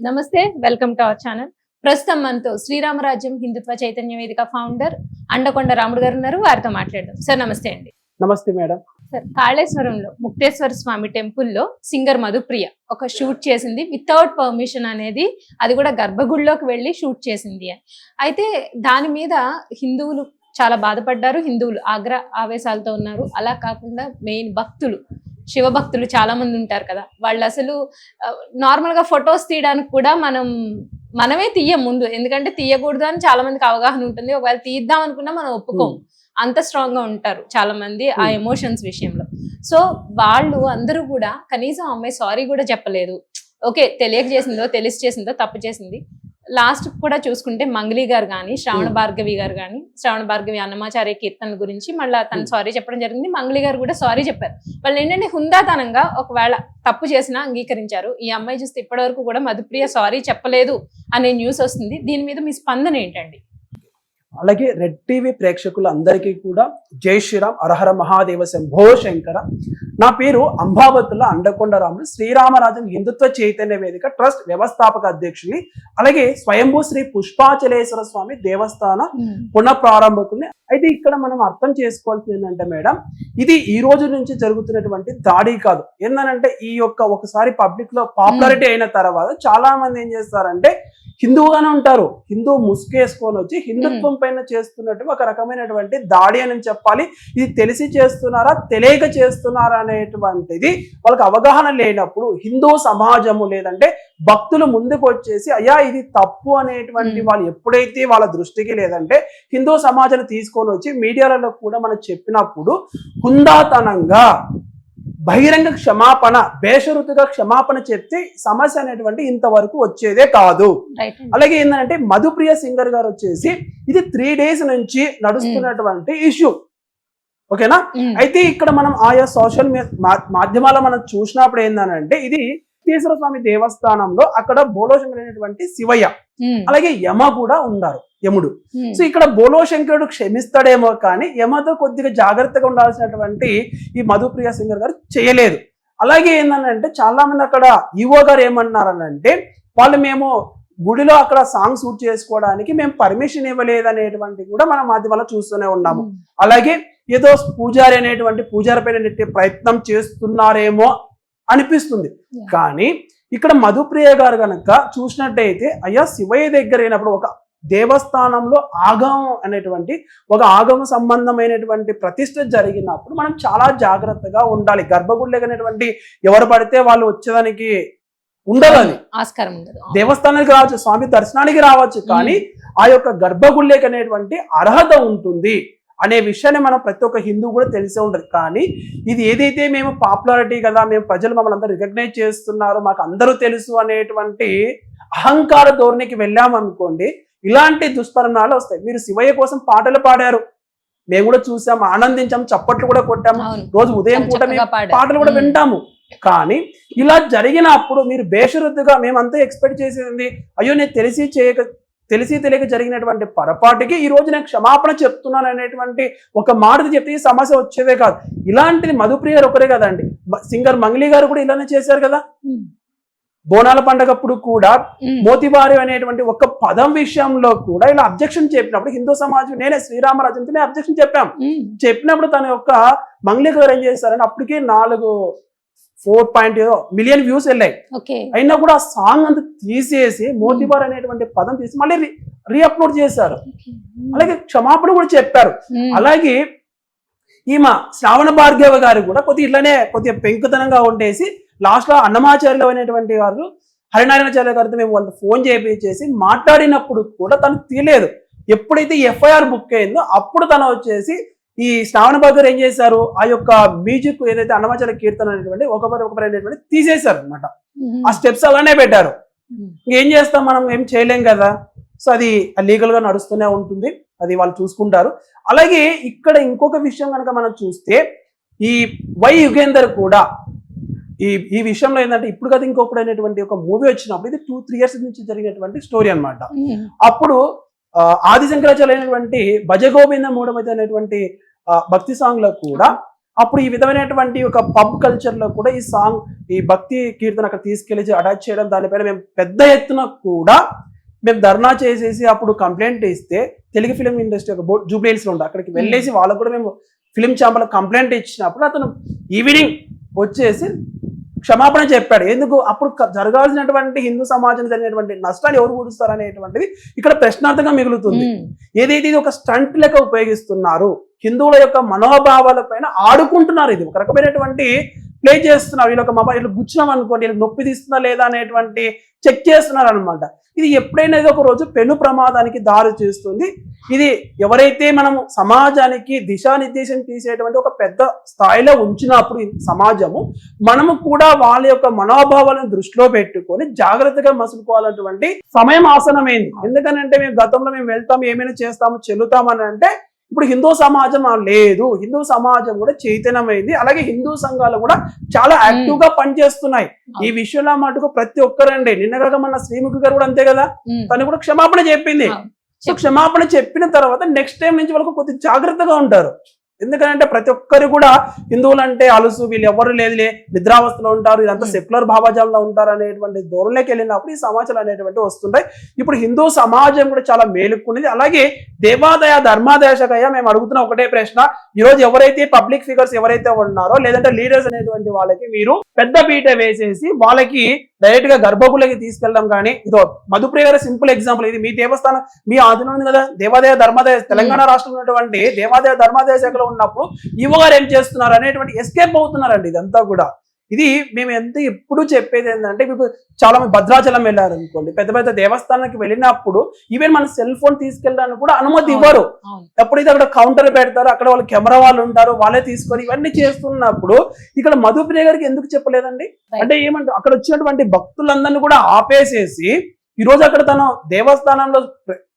నమస్తే welcome to our channel. ప్రస్తుతం మనతో శ్రీరామరాజ్యం హిందుత్వ చైతన్య వేదిక ఫౌండర్ అండకొండ రాముడు గారు ఉన్నారు. వారితో మాట్లాడదాం. సార్ నమస్తే అండి. నమస్తే మేడం. సార్ కాళేశ్వరంలో ముక్తేశ్వర స్వామి టెంపుల్లో సింగర్ మధుప్రియ ఒక షూట్ చేసింది. వితౌట్ పర్మిషన్ అనేది అది కూడా గర్భగుడిలోకి వెళ్ళి షూట్ చేసింది. అని అయితే దాని మీద హిందువులు చాలా బాధపడ్డారు. హిందువులు ఆగ్ర ఆవేశాలతో ఉన్నారు. అలా కాకుండా మెయిన్ భక్తులు శివ భక్తులు చాలా మంది ఉంటారు కదా. వాళ్ళు అసలు నార్మల్గా ఫొటోస్ తీయడానికి కూడా మనం మనమే తీయం ముందు. ఎందుకంటే తీయకూడదు అని చాలా మందికి అవగాహన ఉంటుంది. ఒకవేళ తీద్దాం అనుకున్నా మనం ఒప్పుకోం. అంత స్ట్రాంగ్గా ఉంటారు చాలా మంది ఆ. ఎమోషన్స్ విషయంలో. సో వాళ్ళు అందరూ కూడా కనీసం అమ్మాయి సారీ కూడా చెప్పలేదు. ఓకే తెలియక చేసిందో తెలిసి చేసిందో తప్పు చేసింది. లాస్ట్ కూడా చూసుకుంటే మంగళి గారు కానీ శ్రావణ. భార్గవి గారు కానీ శ్రావణ భార్గవి అన్నమాచార్య కీర్తనల గురించి మళ్ళీ తను. సారీ చెప్పడం జరిగింది. మంగళి గారు కూడా సారీ చెప్పారు. వాళ్ళు ఏంటంటే హుందాతనంగా ఒకవేళ తప్పు చేసినా అంగీకరించారు. ఈ అమ్మాయి చూస్తే ఇప్పటివరకు కూడా మధుప్రియ సారీ చెప్పలేదు అనే న్యూస్ వస్తుంది. దీని మీద మీ స్పందన ఏంటండి? అలాగే రెడ్ టీవీ ప్రేక్షకులు అందరికీ కూడా జై శ్రీరామ్ అరహర మహాదేవ శంభో శంకర నా పేరు అంబావతుల అండకొండ రాములు శ్రీరామరాజన్ హిందుత్వ చైతన్య వేదిక ట్రస్ట్ వ్యవస్థాపక అధ్యక్షుని. అలాగే స్వయంభూ శ్రీ పుష్పాచలేశ్వర స్వామి దేవస్థాన పునఃప్రారంభకుల్ని అయితే ఇక్కడ మనం అర్థం చేసుకోవాల్సింది ఏంటంటే మేడం ఇది ఈ రోజు నుంచి జరుగుతున్నటువంటి దాడి కాదు. ఏంటంటే ఈ యొక్క ఒకసారి పబ్లిక్లో పాపులారిటీ అయిన తర్వాత చాలా మంది ఏం చేస్తారంటే హిందువుగానే ఉంటారు. హిందూ ముసుగేసుకొని వచ్చి హిందుత్వం పైన చేస్తున్నట్టు ఒక రకమైనటువంటి దాడి అని చెప్పాలి. ఇది తెలిసి చేస్తున్నారా? తెలియక చేస్తున్నారా అనేటువంటిది వాళ్ళకి అవగాహన లేనప్పుడు హిందూ సమాజము లేదంటే భక్తులు ముందుకు వచ్చేసి అయ్యా ఇది తప్పు అనేటువంటి. వాళ్ళు ఎప్పుడైతే వాళ్ళ దృష్టికి లేదంటే హిందూ సమాజాన్ని తీసుకొని వచ్చి మీడియాలలో కూడా మనం చెప్పినప్పుడు హుందాతనంగా బహిరంగ క్షమాపణ బేషరుతుగా క్షమాపణ చెప్తే సమస్య అనేటువంటి ఇంతవరకు వచ్చేదే కాదు. అలాగే ఏంటంటే మధుప్రియ సింగర్ గారు వచ్చేసి ఇది త్రీ డేస్ నుంచి నడుస్తున్నటువంటి ఇష్యూ. ఓకేనా? అయితే ఇక్కడ మనం ఆయా సోషల్ మాధ్యమాల మనం చూసినప్పుడు ఏంటంటే ఇది తీశ్వర స్వామి దేవస్థానంలో అక్కడ బోలోశంకర్ అనేటువంటి శివయ్య అలాగే యమ కూడా ఉన్నారు యముడు. సో ఇక్కడ బోలోశంకరుడు క్షమిస్తాడేమో కానీ యమతో కొద్దిగా జాగ్రత్తగా ఉండాల్సినటువంటి ఈ మధుప్రియ సింగర్ గారు చేయలేదు. అలాగే ఏంటంటే చాలా మంది అక్కడ ఈవో గారు ఏమన్నారనంటే వాళ్ళు మేము గుడిలో అక్కడ సాంగ్ షూట్ చేసుకోవడానికి మేము పర్మిషన్ ఇవ్వలేదు అనేటువంటి కూడా మనం మాధ్యమాల్లో చూస్తూనే ఉన్నాము. అలాగే ఏదో పూజారి అనేటువంటి పూజారి పైన నెట్టే ప్రయత్నం చేస్తున్నారేమో అనిపిస్తుంది. కానీ ఇక్కడ మధుప్రియ గారు గనక చూసినట్టయితే అయ్యా శివయ్య దగ్గర అయినప్పుడు ఒక దేవస్థానంలో ఆగమం అనేటువంటి ఒక ఆగమ సంబంధమైనటువంటి ప్రతిష్ట జరిగినప్పుడు మనం చాలా జాగ్రత్తగా ఉండాలి. గర్భగుడిలో అనేటువంటి ఎవరు పడితే వాళ్ళు వచ్చేదానికి ఉండదు అది. ఆస్కారం ఉండదు. దేవస్థానానికి రావచ్చు స్వామి దర్శనానికి రావచ్చు కానీ ఆ యొక్క గర్భగుళ్ళకి అనేటువంటి అర్హత ఉంటుంది. అనే విషయాన్ని మనం ప్రతి ఒక్క హిందూ కూడా తెలిసే ఉంటుంది కానీ ఇది ఏదైతే మేము పాపులారిటీ కదా మేము ప్రజలు మమ్మల్ని అందరూ రికగ్నైజ్ చేస్తున్నారు మాకు అందరూ తెలుసు అనేటువంటి అహంకార ధోరణికి వెళ్ళామనుకోండి ఇలాంటి దుష్పరిణామాలు వస్తాయి. మీరు శివయ్య కోసం పాటలు పాడారు. మేము కూడా చూసాము ఆనందించాము చప్పట్లు కూడా కొట్టాము రోజు ఉదయం పూట మేము. పాటలు కూడా. వింటాము. కానీ ఇలా జరిగినప్పుడు మీరు బేషరతుగా మేమంతా ఎక్స్పెక్ట్ చేసేది అయ్యో నేను తెలిసి చేయక తెలిసి తెలియక జరిగినటువంటి పొరపాటుకి ఈ రోజు నేను క్షమాపణ చెప్తున్నాను అనేటువంటి ఒక మాట చెప్తే ఈ సమస్య వచ్చేదే కాదు ఇలాంటిది మధుప్రియ గారు ఒకరే కదండి సింగర్ మంగ్లీ గారు కూడా ఇలానే చేశారు కదా. బోనాల పండగప్పుడు కూడా ఉమ్. మోతిబారి అనేటువంటి ఒక పదం విషయంలో కూడా ఇలా అబ్జెక్షన్ చెప్పినప్పుడు హిందూ సమాజం నేనే శ్రీరామరాజు నేను అబ్జెక్షన్ చెప్పాం. చెప్పినప్పుడు తన యొక్క మంగ్లీ గారు ఏం చేశారంటే అప్పటికే నాలుగు ఫోర్ పాయింట్ మిలియన్ వ్యూస్ వెళ్ళాయి. అయినా కూడా ఆ సాంగ్ అంతా తీసేసి మోతిబార్ అనేటువంటి పదం తీసి మళ్ళీ రీఅప్లోడ్ చేశారు. అలాగే క్షమాపణ కూడా చెప్పారు. ఉమ్. అలాగే ఈమె శ్రావణ భార్గవ గారు కూడా కొద్దిగా ఇట్లానే కొద్దిగా పెంకుతనంగా ఉండేసి లాస్ట్లో అన్నమాచార్యులు అనేటువంటి వారు హరినారాయణాచార్య గారితో మేము వాళ్ళతో ఫోన్ చేసి మాట్లాడినప్పుడు కూడా తను తీయలేదు. ఎప్పుడైతే ఎఫ్ఐఆర్ బుక్ అయిందో అప్పుడు తను వచ్చేసి ఈ శ్రావణ భార్గవ్ ఏం చేశారు? ఆ యొక్క మ్యూజిక్ ఏదైతే అన్నమాచార్య కీర్తన అనేటువంటి ఒకరి ఒకరి అనేటువంటి తీసేశారు అనమాట. ఆ స్టెప్స్ అలానే పెట్టారు. ఇంకేం చేస్తాం మనం? ఏం చేయలేం కదా? సో అది లీగల్గా నడుస్తూనే ఉంటుంది. అది వాళ్ళు చూసుకుంటారు. అలాగే ఇక్కడ ఇంకొక విషయం కనుక మనం చూస్తే ఈ వై యుగేందర్ కూడా ఈ ఈ విషయంలో ఏంటంటే ఇప్పుడు కదా ఇంకొకటి అనేటువంటి ఒక మూవీ వచ్చినప్పుడు ఇది టూ త్రీ ఇయర్స్ నుంచి జరిగినటువంటి స్టోరీ అన్నమాట. ఉమ్. అప్పుడు ఆది శంకరాచార్య అయినటువంటి భజగోవింద మూడమైతే అనేటువంటి భక్తి సాంగ్లో కూడా అప్పుడు ఈ విధమైనటువంటి ఒక పబ్ కల్చర్లో కూడా ఈ సాంగ్ ఈ భక్తి కీర్తన అక్కడ తీసుకెళ్ళి అటాచ్ చేయడం దానిపైన మేము పెద్ద ఎత్తున కూడా మేము ధర్నా చేసేసి అప్పుడు కంప్లైంట్ ఇస్తే తెలుగు ఫిలిం ఇండస్ట్రీ ఒక బోర్డు జూబ్లీహిల్స్ ఉండే అక్కడికి వెళ్ళేసి వాళ్ళకు కూడా మేము ఫిలిం ఛాంబర్లో కంప్లైంట్ ఇచ్చినప్పుడు అతను ఈవినింగ్ వచ్చేసి క్షమాపణ చెప్పాడు. ఎందుకు? అప్పుడు జరగాల్సినటువంటి హిందూ సమాజం జరిగినటువంటి నష్టాన్ని ఎవరు కూరుస్తారు అనేటువంటిది ఇక్కడ ప్రశ్నార్థంగా మిగులుతుంది. ఏదైతే ఇది ఒక స్టంట్ లెక్క ఉపయోగిస్తున్నారు హిందువుల యొక్క మనోభావాల పైన ఆడుకుంటున్నారు ఇది. ఒక రకమైనటువంటి ప్లే చేస్తున్నారు వీళ్ళొక మొబైల్ వీళ్ళు గుచ్చినాం అనుకోండి వీళ్ళకి నొప్పి తీస్తుందా లేదా అనేటువంటి చెక్ చేస్తున్నారు అనమాట ఇది ఎప్పుడైనా ఇది ఒక రోజు పెను ప్రమాదానికి దారి చేస్తుంది ఇది ఎవరైతే మనం సమాజానికి దిశానిర్దేశం తీసేటువంటి ఒక పెద్ద స్థాయిలో ఉంచినప్పుడు సమాజము మనము కూడా వాళ్ళ యొక్క మనోభావాలను దృష్టిలో పెట్టుకొని జాగ్రత్తగా మసులుకోవాలన్నటువంటి సమయం ఆసనమైంది. ఎందుకనంటే మేము గతంలో మేము వెళ్తాము ఏమైనా చేస్తాము చెల్లుతామని అంటే ఇప్పుడు హిందూ సమాజం లేదు. హిందూ సమాజం కూడా చైతన్యమైంది. అలాగే హిందూ సంఘాలు కూడా చాలా యాక్టివ్గా పనిచేస్తున్నాయి. ఈ విషయంలో మటుకు ప్రతి ఒక్కరండి. నిన్నగా మన శ్రీముఖి గారు కూడా అంతే కదా? తను కూడా క్షమాపణ చెప్పింది. సో క్షమాపణ చెప్పిన తర్వాత నెక్స్ట్ టైం నుంచి వాళ్ళకు కొద్దిగా జాగ్రత్తగా ఉంటారు. ఎందుకంటే ప్రతి ఒక్కరు కూడా హిందువులు అంటే అలుసు వీళ్ళు ఎవరు లేదులే నిద్రావస్థలో ఉంటారు ఇదంతా. సెక్యులర్ భావజాలంలో ఉంటారు అనేటువంటి ధోరణిలోకి వెళ్ళినప్పుడు ఈ సమాచారాలు అనేటువంటి వస్తుంటాయి. ఇప్పుడు హిందూ సమాజం కూడా చాలా మేలుకున్నది. అలాగే దేవాదాయ ధర్మాదాయ మేము అడుగుతున్న ఒకటే ప్రశ్న. ఈ రోజు ఎవరైతే పబ్లిక్ ఫిగర్స్ ఎవరైతే ఉన్నారో లేదంటే లీడర్స్ అనేటువంటి వాళ్ళకి మీరు పెద్ద పీట వేసేసి వాళ్ళకి డైరెక్ట్గా గర్భగులకి తీసుకెళ్ళడం కానీ ఇదో మధుప్రియ గారి సింపుల్ ఎగ్జాంపుల్ ఇది. మీ దేవస్థానం మీ ఆధీనం ఉంది కదా దేవాదాయ ధర్మాదాయ తెలంగాణ రాష్ట్రంలో ఉన్నటువంటి దేవాదాయ ధర్మాదాయ శాఖలో ఉన్నప్పుడు ఈవో ఏం చేస్తున్నారు అనేటువంటి ఎస్కేప్ అవుతున్నారండి ఇదంతా కూడా. ఇది మేము ఎంత ఎప్పుడు చెప్పేది ఏంటంటే మీకు చాలా మంది భద్రాచలం వెళ్ళారు అనుకోండి పెద్ద పెద్ద దేవస్థానానికి వెళ్ళినప్పుడు ఈవెన్ మన సెల్ ఫోన్ తీసుకెళ్ళడానికి కూడా అనుమతి ఇవ్వరు. ఎప్పుడైతే అక్కడ కౌంటర్ పెడతారో అక్కడ వాళ్ళు కెమెరా వాళ్ళు ఉంటారు వాళ్ళే తీసుకొని ఇవన్నీ చేస్తున్నప్పుడు ఇక్కడ మధుప్రియ గారికి ఎందుకు చెప్పలేదండి. అంటే ఏమంటే అక్కడ వచ్చినటువంటి భక్తులందరినీ కూడా ఆపేసేసి ఈ రోజు అక్కడ తను దేవస్థానంలో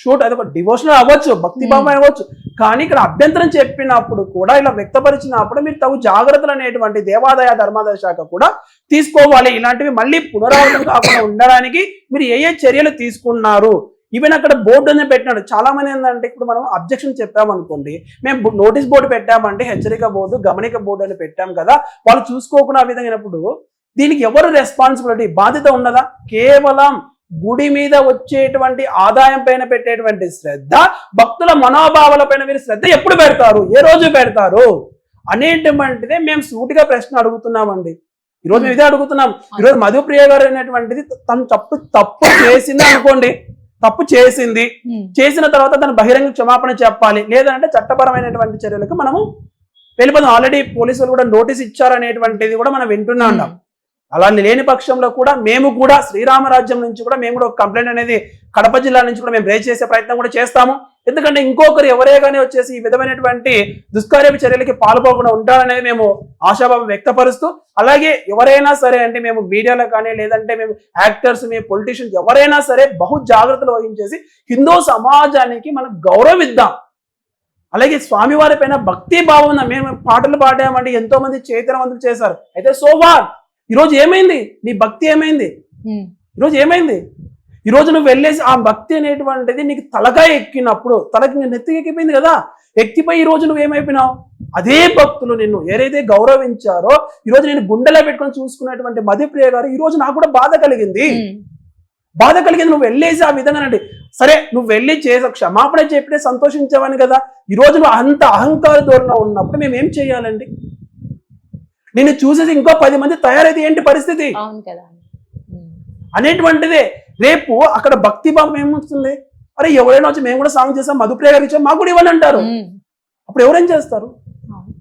షూట్ అది ఒక డివోషనల్ అవ్వచ్చు భక్తి భావం అవ్వచ్చు. కానీ ఇక్కడ అభ్యంతరం చెప్పినప్పుడు కూడా ఇలా వ్యక్తపరిచినప్పుడు మీరు తగు జాగ్రత్తలు అనేటువంటి దేవాదాయ ధర్మాదాయ శాఖ కూడా తీసుకోవాలి. ఇలాంటివి మళ్ళీ పునరావృతం కాకుండా ఉండడానికి మీరు ఏ ఏ చర్యలు తీసుకున్నారు? ఈవెన్ అక్కడ బోర్డు అనేది పెట్టినాడు. చాలా మంది ఏంటంటే ఇప్పుడు మనం అబ్జెక్షన్ చెప్పామనుకోండి మేము నోటీస్ బోర్డు పెట్టామంటే హెచ్చరిక బోర్డు గమనిక బోర్డు అని పెట్టాం కదా వాళ్ళు చూసుకోకుండా ఆ విధంగా దీనికి ఎవరు రెస్పాన్సిబిలిటీ బాధ్యత ఉన్నదా? కేవలం గుడి మీద వచ్చేటువంటి ఆదాయం పైన పెట్టేటువంటి శ్రద్ధ భక్తుల మనోభావాల పైన మీరు శ్రద్ధ ఎప్పుడు పెడతారు? ఏ రోజు పెడతారు? అనేటువంటిదే మేము సూటిగా ప్రశ్న అడుగుతున్నామండి. ఈరోజు మేము ఇదే అడుగుతున్నాం. ఈరోజు మధుప్రియ గారు అనేటువంటిది తను తప్పు తప్పు చేసింది అనుకోండి. తప్పు చేసింది. చేసిన తర్వాత తను బహిరంగ క్షమాపణ చెప్పాలి. లేదంటే చట్టపరమైనటువంటి చర్యలకు మనము వెళ్ళిపోదాం ఆల్రెడీ పోలీసులు కూడా నోటీస్ ఇచ్చారనేటువంటిది కూడా మనం వింటున్నా. ఉన్నాం అలా లేని పక్షంలో కూడా మేము కూడా శ్రీరామరాజ్యం నుంచి కూడా మేము కూడా ఒక కంప్లైంట్ అనేది కడప జిల్లా నుంచి కూడా మేము రేజ్ చేసే ప్రయత్నం కూడా చేస్తాము. ఎందుకంటే ఇంకొకరు ఎవరే కానీ వచ్చేసి ఈ విధమైనటువంటి దుష్కార్యపు చర్యలకి పాల్పోకుండా ఉంటారనేది మేము ఆశాభావం వ్యక్తపరుస్తూ అలాగే ఎవరైనా సరే అంటే మేము మీడియాలో కానీ లేదంటే మేము యాక్టర్స్ మేము పొలిటీషియన్స్ ఎవరైనా సరే బహు జాగ్రత్తలు వహించేసి హిందూ సమాజానికి మనం గౌరవిద్దాం. అలాగే స్వామివారి పైన భక్తి భావం ఉన్న మేము పాటలు పాడామంటే ఎంతో మంది చైతన్యవంతులు చేశారు. అయితే సోవార్ ఈరోజు ఏమైంది? నీ భక్తి ఏమైంది? ఈరోజు ఏమైంది? ఈరోజు నువ్వు వెళ్ళేసి ఆ భక్తి అనేటువంటిది నీకు తలగా ఎక్కినప్పుడు తలకి నీ నెత్తికి ఎక్కిపోయింది కదా? ఎక్కిపోయి ఈ రోజు నువ్వు ఏమైపోయినావు? అదే భక్తులు నిన్ను ఏదైతే గౌరవించారో ఈ రోజు నేను గుండెలో పెట్టుకొని చూసుకున్నటువంటి మధుప్రియ గారు ఈ రోజు నాకు కూడా బాధ కలిగింది. బాధ కలిగింది. నువ్వు వెళ్ళేసి ఆ విధంగా సరే నువ్వు వెళ్ళి చేసే క్షమాపణ చెప్పితే సంతోషించావని కదా? ఈ రోజు నువ్వు అంత అహంకార ధోరణ ఉన్నప్పుడు మేము ఏం చేయాలండి? నిన్ను చూసేసి ఇంకో పది మంది తయారైతే ఏంటి పరిస్థితి? అనేటువంటిదే. రేపు అక్కడ భక్తి భావం ఏమొస్తుంది? అరే ఎవరైనా వచ్చి మేము కూడా సాంగ్ చేసాం మధుప్రియ గారు ఇచ్చాం మాకు కూడా ఇవ్వని అంటారు. అప్పుడు ఎవరేం చేస్తారు.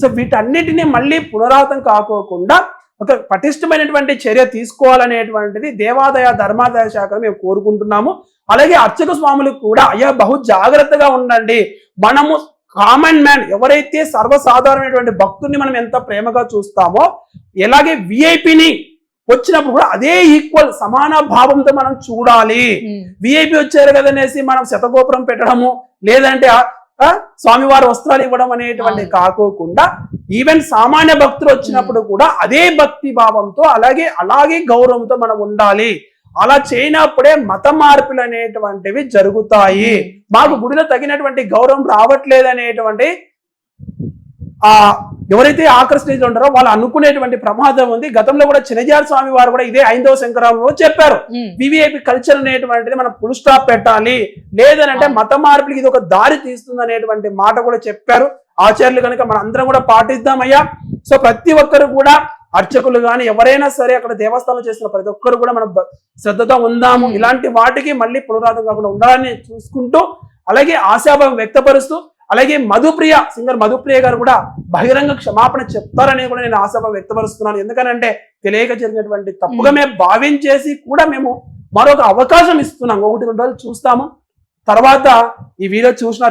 సో వీటన్నిటిని మళ్ళీ పునరావృతం కాకోకుండా ఒక పటిష్టమైనటువంటి చర్య తీసుకోవాలనేటువంటిది దేవాదాయ ధర్మాదాయ శాఖను మేము కోరుకుంటున్నాము. అలాగే అర్చక స్వాములకు కూడా అయ్యా బహు జాగ్రత్తగా ఉండండి. మనము కామన్ మ్యాన్ ఎవరైతే సర్వసాధారణమైనటువంటి భక్తుల్ని మనం ఎంత ప్రేమగా చూస్తామో ఎలాగే విఐపిని వచ్చినప్పుడు కూడా అదే ఈక్వల్ సమాన భావంతో మనం చూడాలి. విఐపి వచ్చారు కదనేసి మనం శతగోపురం పెట్టడము లేదంటే స్వామివారి వస్త్రాలు ఇవ్వడం అనేటువంటి. కాకోకుండా ఈవెన్ సామాన్య భక్తులు వచ్చినప్పుడు కూడా అదే భక్తి భావంతో అలాగే అలాగే గౌరవంతో మనం ఉండాలి. అలా చేయనప్పుడే మత మార్పులు అనేటువంటివి జరుగుతాయి. మాకు గుడిలో తగినటువంటి గౌరవం రావట్లేదు అనేటువంటి ఆ ఎవరైతే లో ఉంటారో వాళ్ళు అనుకునేటువంటి ప్రమాదం ఉంది. గతంలో కూడా చిన్నజార స్వామి వారు కూడా ఇదే ఐదవ శంకరంలో చెప్పారు. వివిఐపి కల్చర్ అనేటువంటిది మనం ఫుల్ స్టాప్ పెట్టాలి. లేదనంటే మత మార్పులకి ఇది ఒక దారి తీస్తుంది అనేటువంటి మాట కూడా చెప్పారు. ఆచార్యులు కనుక మనం అందరం కూడా పాటిద్దామయ్యా. సో ప్రతి ఒక్కరు కూడా అర్చకులు కానీ ఎవరైనా సరే అక్కడ దేవస్థానం చేసిన ప్రతి ఒక్కరు కూడా మనం శ్రద్ధతో ఉందాము. ఇలాంటి వాటికి మళ్ళీ పునరాదం కాకుండా ఉండాలని చూసుకుంటూ అలాగే ఆశాభావం వ్యక్తపరుస్తూ అలాగే మధుప్రియ సింగర్ మధుప్రియ గారు కూడా బహిరంగ క్షమాపణ చెప్తారని కూడా నేను ఆశాభావం వ్యక్తపరుస్తున్నాను. ఎందుకనంటే తెలియక జరిగినటువంటి తప్పుగా మేము భావించేసి కూడా మేము మరొక అవకాశం ఇస్తున్నాం. ఒకటి రెండు రోజులు చూస్తాము. తర్వాత ఈ వీడియో చూసిన